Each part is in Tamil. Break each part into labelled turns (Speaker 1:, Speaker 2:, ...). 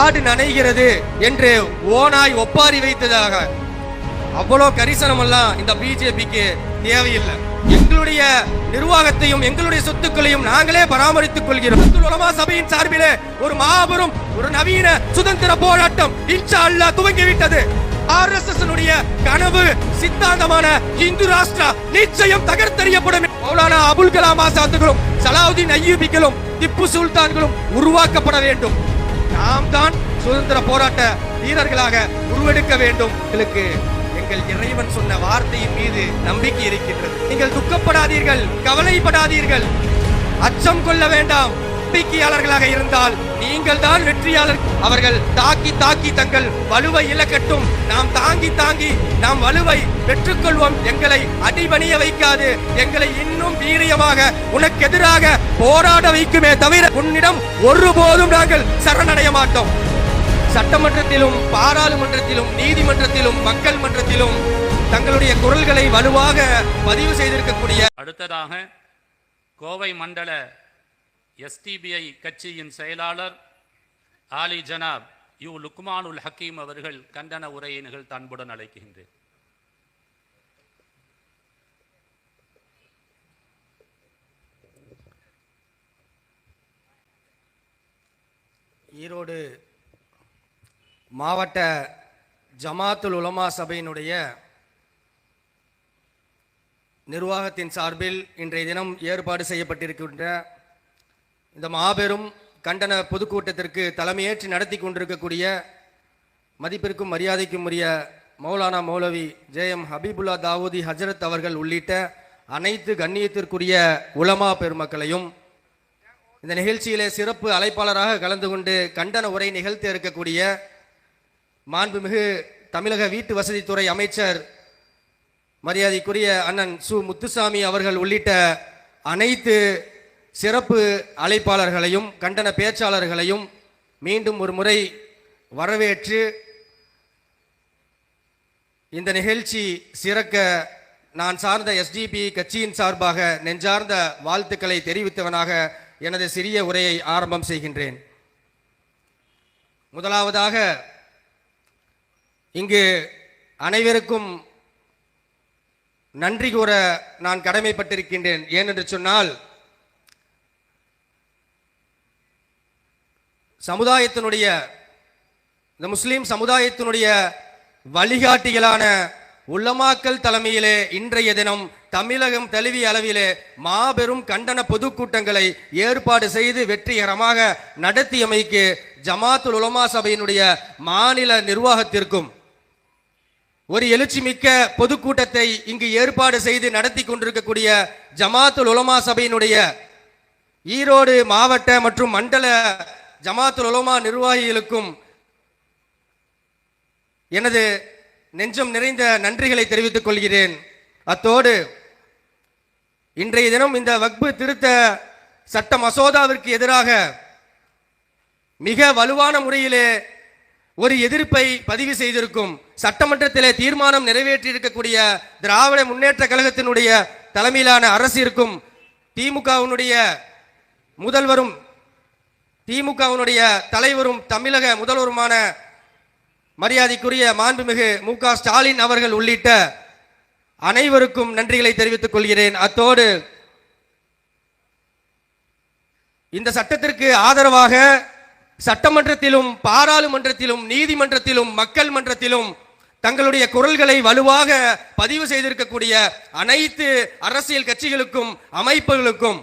Speaker 1: ஆடு நனைகிறது என்று ஓனாய் ஒப்பாரி வைத்ததாக. அவ்வளோ கரிசனம் எல்லாம் இந்த பிஜேபிக்கு தேவையில்லை. எங்களுடைய நிர்வாகத்தையும் எங்களுடைய சொத்துக்களையும் நாங்களே பராமரித்துக் கொள்கிறோம். உலமா சபையின் சார்பிலே ஒரு மாபெரும் ஒரு நவீன சுதந்திர போராட்டம் இன்ஷா அல்லாஹ் துவங்கிவிட்டது. ஆர்எஸ்எஸ் கனவு சித்தாந்தமான இந்து ராஷ்டிரா நிச்சயம் தகர்த்தெறியப்படும். மௌலானா அபுல் கலாம் ஆசாத்துகளும் சலாவுதீன் ஐயூபிகளும் திப்பு சுல்தான்களும் உருவாக்கப்பட வேண்டும். நாம் தான் சுதந்திர போராட்ட வீரர்களாக உருவெடுக்க வேண்டும். எங்களுக்கு எங்கள் இறைவன் சொன்ன வார்த்தையின் மீது நம்பிக்கை இருக்கின்றது. நீங்கள் துக்கப்படாதீர்கள் கவலைப்படாதீர்கள். அச்சம் கொள்ள வேண்டாம். நம்பிக்கையாளர்களாக இருந்தால் நீங்கள் தான் வெற்றியாளர். அவர்கள் தாக்கி தாக்கி தங்கள் வலுவை இழக்கட்டும். நாம் தாங்கி தாங்கி நாம் வலுவை பெற்றுக்கொள்வோம். எங்களை அடிபணிய வைக்காது. எங்களை இன்னும் வீரியமாக உனக்கு எதிராக போராட வைக்குமே தவிர உன்னிடம் ஒருபோதும் நாங்கள் சரணடைய மாட்டோம். சட்டமன்றத்திலும் பாராளுமன்றத்திலும் நீதிமன்றத்திலும் மக்கள் மன்றத்திலும் தங்களுடைய குரல்களை வலுவாக பதிவு செய்திருக்கக்கூடிய
Speaker 2: அடுத்ததாக கோவை மண்டல எஸ்டிபிஐ கட்சியின் செயலாளர் ஆலி ஜனாப் யு லுக்மானுல் ஹக்கீம் அவர்கள் கண்டன உரையை நிகழ்த்த அன்புடன் அழைக்கின்றேன்.
Speaker 1: ஈரோடு மாவட்ட ஜமாத்துல் உலமா சபையினுடைய நிர்வாகத்தின் சார்பில் இன்றைய தினம் ஏற்பாடு செய்யப்பட்டிருக்கின்ற இந்த மாபெரும் கண்டன பொதுக்கூட்டத்திற்கு தலைமையேற்று நடத்தி கொண்டிருக்கக்கூடிய மதிப்பிற்கும் மரியாதைக்கும் உரிய மௌலானா மௌலவி ஜே எம் ஹபீபுல்லா தாவூதி ஹஜரத் அவர்கள் உள்ளிட்ட அனைத்து கண்ணியத்திற்குரிய உலமா பெருமக்களையும் இந்த நிகழ்ச்சியிலே சிறப்பு அழைப்பாளராக கலந்து கொண்டு கண்டன உரை நிகழ்த்த இருக்கக்கூடிய மாண்புமிகு தமிழக வீட்டு வசதித்துறை அமைச்சர் மரியாதைக்குரிய அண்ணன் சு முத்துசாமி அவர்கள் உள்ளிட்ட அனைத்து சிறப்பு அழைப்பாளர்களையும் கண்டன பேச்சாளர்களையும் மீண்டும் ஒரு முறை வரவேற்று இந்த நிகழ்ச்சி சிறக்க நான் சார்ந்த எஸ்டிபி கட்சியின் சார்பாக நெஞ்சார்ந்த வாழ்த்துக்களை தெரிவித்தவனாக எனது சிறிய உரையை ஆரம்பம் செய்கின்றேன். முதலாவதாக இங்கு அனைவருக்கும் நன்றி கூற நான் கடமைப்பட்டிருக்கின்றேன். ஏனென்று சொன்னால் சமுதாயத்தினுடைய இந்த முஸ்லீம் சமுதாயத்தினுடைய வழிகாட்டிகளான உலமாக்கல் தலைமையிலே இன்றைய தினம் தமிழகம் தழுவிய அளவிலே மாபெரும் கண்டன பொதுக்கூட்டங்களை ஏற்பாடு செய்து வெற்றிகரமாக நடத்தியமைக்கு ஜமாத்துல் உலமா சபையினுடைய மாநில நிர்வாகத்திற்கும் ஒரு எழுச்சிமிக்க பொதுக்கூட்டத்தை இங்கு ஏற்பாடு செய்து நடத்தி கொண்டிருக்கக்கூடிய ஜமாத்துல் உலமா சபையினுடைய ஈரோடு மாவட்ட மற்றும் மண்டல ஜமாத்துல் உலமா நிர்வாகிகளுக்கும் எனது நெஞ்சம் நிறைந்த நன்றிகளை தெரிவித்துக் கொள்கிறேன். அத்தோடு இன்றைய தினம் இந்த வக்பு திருத்த சட்ட மசோதாவிற்கு எதிராக மிக வலுவான முறையிலே ஒரு எதிர்ப்பை பதிவு செய்திருக்கும் சட்டமன்றத்திலே தீர்மானம் நிறைவேற்றியிருக்கக்கூடிய திராவிட முன்னேற்ற கழகத்தினுடைய தலைமையிலான அரசிற்கும் திமுகவினுடைய முதல்வரும் திமுகவினுடைய தலைவரும் தமிழக முதல்வருமான மரியாதைக்குரிய மாண்புமிகு மு க ஸ்டாலின் அவர்கள் உள்ளிட்ட அனைவருக்கும் நன்றிகளை தெரிவித்துக் கொள்கிறேன். அத்தோடு இந்த சட்டத்திற்கு ஆதரவாக சட்டமன்றத்திலும் பாராளுமன்றத்திலும் நீதிமன்றத்திலும் மக்கள் மன்றத்திலும் தங்களுடைய குரல்களை வலுவாக பதிவு செய்திருக்கக்கூடிய அனைத்து அரசியல் கட்சிகளுக்கும் அமைப்புகளுக்கும்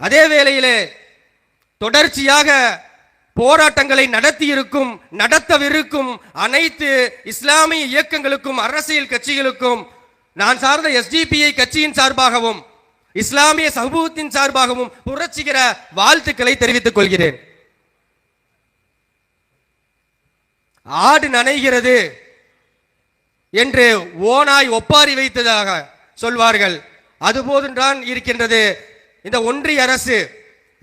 Speaker 1: அதே வேளையிலே தொடர்ச்சியாக போராட்டங்களை நடத்தியிருக்கும் நடத்தவிருக்கும் அனைத்து இஸ்லாமிய இயக்கங்களுக்கும் அரசியல் கட்சிகளுக்கும் நான் சார்ந்த எஸ்டிபிஐ கட்சியின் சார்பாகவும் இஸ்லாமிய சமூகத்தின் சார்பாகவும் புரட்சிகர வாழ்த்துக்களை தெரிவித்துக் கொள்கிறேன். ஆடு நனைகிறது என்று ஓனாய் ஒப்பாரி வைத்ததாக சொல்வார்கள். அதுபோதுதான் இருக்கின்றது இந்த ஒன்றிய அரசு.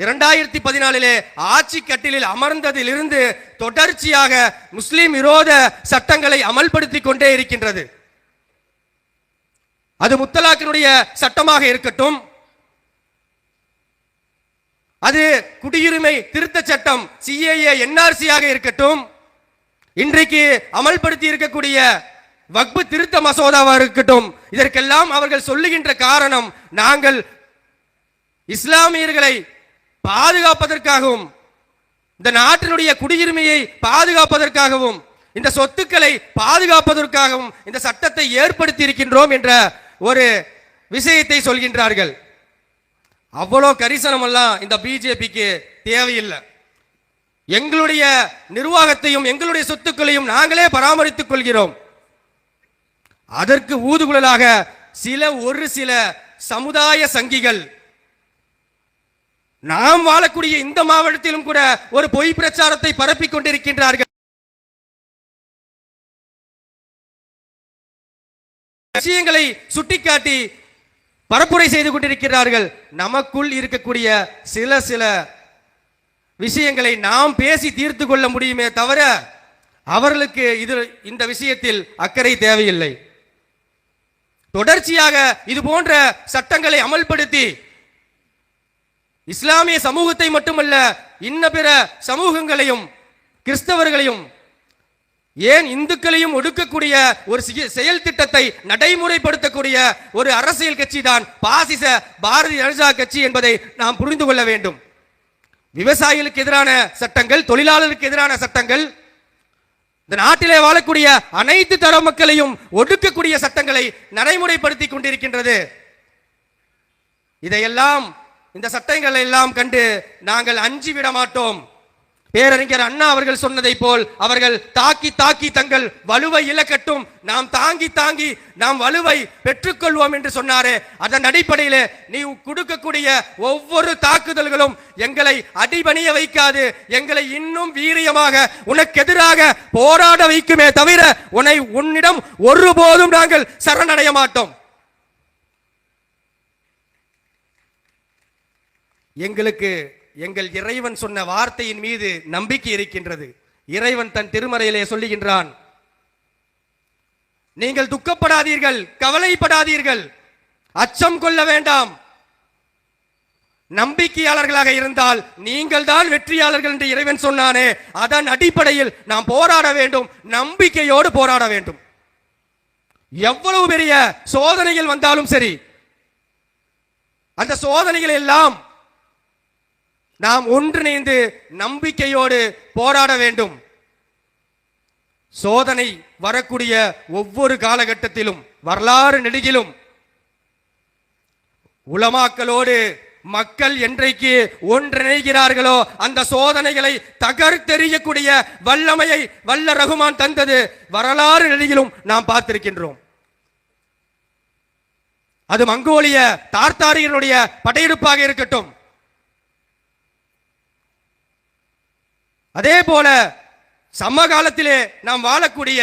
Speaker 1: இரண்டாயிரத்தி பதினாலிலே ஆட்சி கட்டிலில் அமர்ந்ததிலிருந்து தொடர்ச்சியாக முஸ்லிம் விரோத சட்டங்களை அமல்படுத்தி கொண்டே இருக்கின்றது. அது முத்தலாக்கினுடைய சட்டமாக இருக்கட்டும். அது குடியுரிமை திருத்த சட்டம் சிஏஏ என்ஆர்சியாக இருக்கட்டும். இன்றைக்கு அமல்படுத்தி இருக்கக்கூடிய வக்பு திருத்த மசோதாவா இருக்கட்டும். இதற்கெல்லாம் அவர்கள் சொல்லுகின்ற காரணம் நாங்கள் இஸ்லாமியர்களை பாதுகாப்பதற்காகவும் இந்த நாட்டினுடைய குடியுரிமையை பாதுகாப்பதற்காகவும் இந்த சொத்துக்களை பாதுகாப்பதற்காகவும் இந்த சட்டத்தை ஏற்படுத்தி இருக்கின்றோம் என்ற ஒரு விஷயத்தை சொல்கின்றார்கள். அவ்வளோ கரிசனம் எல்லாம் இந்த பிஜேபிக்கு தேவையில்லை. எங்களுடைய நிர்வாகத்தையும் எங்களுடைய சொத்துக்களையும் நாங்களே பராமரித்துக் கொள்கிறோம். அதற்கு ஊதுகுழலாக சில ஒரு சில சமுதாய சங்கிகள் நாம் வாழக்கூடிய இந்த மாவட்டத்திலும் கூட ஒரு பொய் பிரச்சாரத்தை பரப்பிக் கொண்டிருக்கின்றார்கள். விஷயங்களை சுட்டிக்காட்டி பரப்புரை செய்து கொண்டிருக்கிறார்கள். நமக்குள் இருக்கக்கூடிய சில சில விஷயங்களை நாம் பேசி தீர்த்து கொள்ள முடியுமே தவிர அவர்களுக்கு இது இந்த விஷயத்தில் அக்கறை தேவையில்லை. தொடர்ச்சியாக இது போன்ற சட்டங்களை அமல்படுத்தி இஸ்லாமிய சமூகத்தை மட்டுமல்ல இன்ன பிற சமூகங்களையும் கிறிஸ்தவர்களையும் ஏன் இந்துக்களையும் ஒடுக்கக்கூடிய ஒரு செயல் திட்டத்தை நடைமுறைப்படுத்தக்கூடிய ஒரு அரசியல் கட்சி தான் பாசிச பாரதிய ஜனதா கட்சி என்பதை நாம் புரிந்து கொள்ள வேண்டும். விவசாயிகளுக்கு எதிரான சட்டங்கள் தொழிலாளருக்கு எதிரான சட்டங்கள் இந்த நாட்டிலே வாழக்கூடிய அனைத்து தர மக்களையும் ஒடுக்கக்கூடிய சட்டங்களை நடைமுறைப்படுத்தி கொண்டிருக்கின்றது. இதையெல்லாம் இந்த சட்டங்களை எல்லாம் கண்டு நாங்கள் அஞ்சி விட மாட்டோம். பேரறிஞர் அண்ணா அவர்கள் சொன்னதை போல் அவர்கள் தாக்கி தாக்கி தங்கள் வலுவை இழக்கட்டும். நாம் தாங்கி தாங்கி நாம் வலுவை பெற்றுக்கொள்வோம் என்று சொன்னாரே. அதன் அடிப்படையில் நீ கொடுக்கக்கூடிய ஒவ்வொரு தாக்குதல்களும் எங்களை அடிபணிய வைக்காது. எங்களை இன்னும் வீரியமாக உனக்கு எதிராக போராட வைக்குமே தவிர உன்னை உன்னிடம் ஒருபோதும் நாங்கள் சரணடைய மாட்டோம். எங்களுக்கு எங்கள் இறைவன் சொன்ன வார்த்தையின் மீது நம்பிக்கை இருக்கின்றது. இறைவன் தன் திருமறையிலே சொல்லுகின்றான் நீங்கள் துக்கப்படாதீர்கள் கவலைப்படாதீர்கள் அச்சம் கொள்ள வேண்டாம். நம்பிக்கையாளர்களாக இருந்தால் நீங்கள் தான் வெற்றியாளர்கள் என்று இறைவன் சொன்னானே அதன் அடிப்படையில் நாம் போராட வேண்டும் நம்பிக்கையோடு போராட வேண்டும். எவ்வளவு பெரிய சோதனைகள் வந்தாலும் சரி அந்த சோதனைகள் எல்லாம் நாம் ஒன்றிணைந்து நம்பிக்கையோடு போராட வேண்டும். சோதனை வரக்கூடிய ஒவ்வொரு காலகட்டத்திலும் வரலாறு நெடுகிலும் உலமாக்களோடு மக்கள் என்றைக்கு ஒன்றிணைகிறார்களோ அந்த சோதனைகளை தகர்த்தெறியக்கூடிய வல்லமையை வல்ல ரகுமான் தந்தது. வரலாறு நெடுகிலும் நாம் பார்த்திருக்கின்றோம். அது மங்கோலிய தார்த்தாரியனுடைய படையெடுப்பாக இருக்கட்டும். அதே போல சமகாலத்திலே நாம் வாழக்கூடிய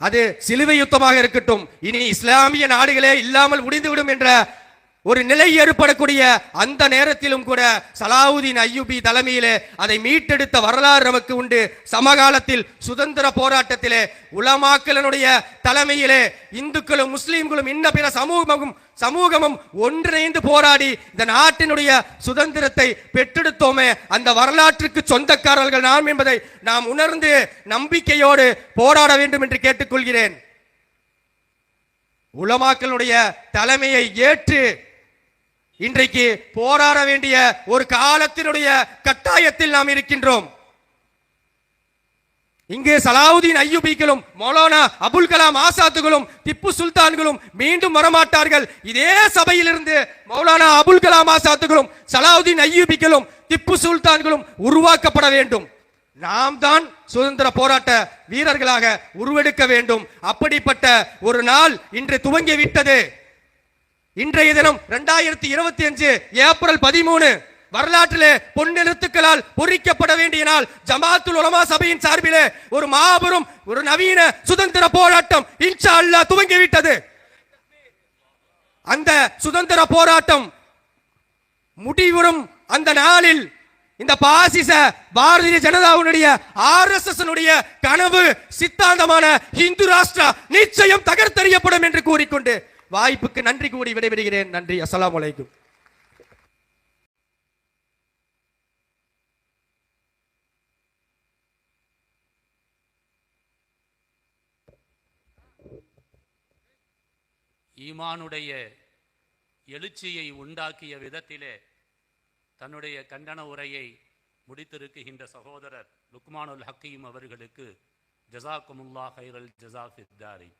Speaker 1: அது சிலுவை யுத்தமாக இருக்கட்டும். இனி இஸ்லாமிய நாடுகளே இல்லாமல் முடிந்துவிடும் என்ற ஒரு நிலை ஏற்படக்கூடிய அந்த நேரத்திலும் கூட சலாவுதீன் ஐயூபி தலைமையிலே அதை மீட்டெடுத்த வரலாறு நமக்கு உண்டு. சமகாலத்தில் சுதந்திர போராட்டத்திலே உலமாக்கலனுடைய தலைமையிலே இந்துக்களும் முஸ்லீம்களும் இன்ன பிற சமூகமும் சமூகமும் ஒன்றிணைந்து போராடி இந்த நாட்டினுடைய சுதந்திரத்தை பெற்றெடுத்தோமே. அந்த வரலாற்றுக்கு சொந்தக்காரர்கள் நாம் என்பதை நாம் உணர்ந்து நம்பிக்கையோடு போராட வேண்டும் என்று கேட்டுக்கொள்கிறேன். உலமாக்களுடைய தலைமையை ஏற்று இன்றைக்கு போராட வேண்டிய ஒரு காலத்தினுடைய கட்டாயத்தில் நாம் இருக்கின்றோம். இங்கு சலாவுதீன் ஐயூபிகளும் மௌலானா அபுல் கலாம் ஆசாத்துகளும் திப்பு சுல்தான்களும் மீண்டும் வரமாட்டார்கள். இதே சபையிலிருந்து மௌலானா அபுல் கலாம் ஆசாத்துகளும் சலாவுதீன் ஐயூபிகளும் திப்பு சுல்தான்களும் உருவாக்கப்பட வேண்டும். நாம் தான் சுதந்திர போராட்ட வீரர்களாக உருவெடுக்க வேண்டும். அப்படிப்பட்ட ஒரு நாள் இன்று துவங்கி விட்டது இன்றைய தினம் இரண்டாயிரத்தி இருபத்தி அஞ்சு ஏப்ரல் பதிமூணு வரலாற்றிலே பொன்னெழுத்துக்களால் பொறிக்கப்பட வேண்டிய நாள் ஜமாத்துல் உலமா சபையின் சார்பிலே ஒரு மாபெரும் ஒரு நவீன சுதந்திர போராட்டம் இன்ஷா அல்லாஹ் துவங்கிவிட்டது. அந்த சுதந்திர போராட்டம் முடிவுறும் அந்த நாளில் இந்த பாசிச பாரதிய ஜனதாவுடைய ஆர் எஸ் எஸ் கனவு சித்தாந்தமான இந்து ராஷ்டிரா நிச்சயம் தகர்த்தறியப்படும் என்று கூறிக்கொண்டு வாய்ப்புக்கு நன்றி கூறி விடைபெறுகிறேன். நன்றி. அஸ்லாம் வலைக்கும்
Speaker 2: ஈமானுடைய எழுச்சியை உண்டாக்கிய விதத்திலே தன்னுடைய கண்டன உரையை முடித்திருக்குகின்ற சகோதரர் லுக்மானுல் ஹக்கீம் அவர்களுக்கு ஜசாக்குமுல்லா ஹைரல் ஜசா ஃபித்தாரி